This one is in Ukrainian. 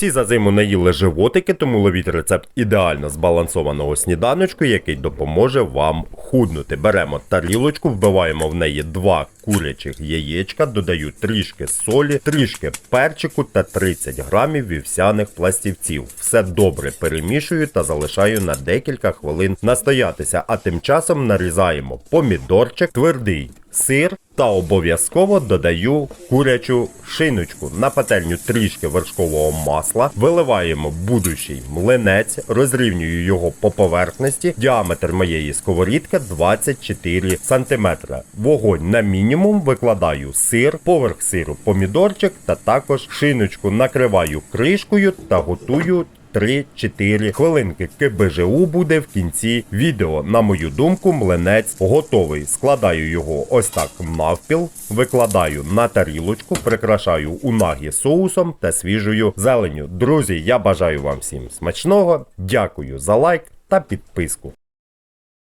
Всі за зиму наїли животики, тому ловіть рецепт ідеально збалансованого сніданочку, який допоможе вам худнути. Беремо тарілочку, вбиваємо в неї два курячих яєчка, додаю трішки солі, трішки перчику та 30 грамів вівсяних пластівців. Все добре перемішую та залишаю на декілька хвилин настоятися, а тим часом нарізаємо помідорчик, твердий сир та обов'язково додаю курячу шиночку. На пательню трішки вершкового масла, виливаємо будущий млинець, розрівнюю його по поверхності. Діаметр моєї сковорідки 24 см. Вогонь на мінімум викладаю сир, поверх сиру помідорчик та також шиночку накриваю кришкою та готую 3-4 хвилинки. КБЖУ буде в кінці відео. На мою думку, млинець готовий. Складаю його ось так навпіл, викладаю на тарілочку, прикрашаю унагі соусом та свіжою зеленню. Друзі, я бажаю вам всім смачного. Дякую за лайк та підписку.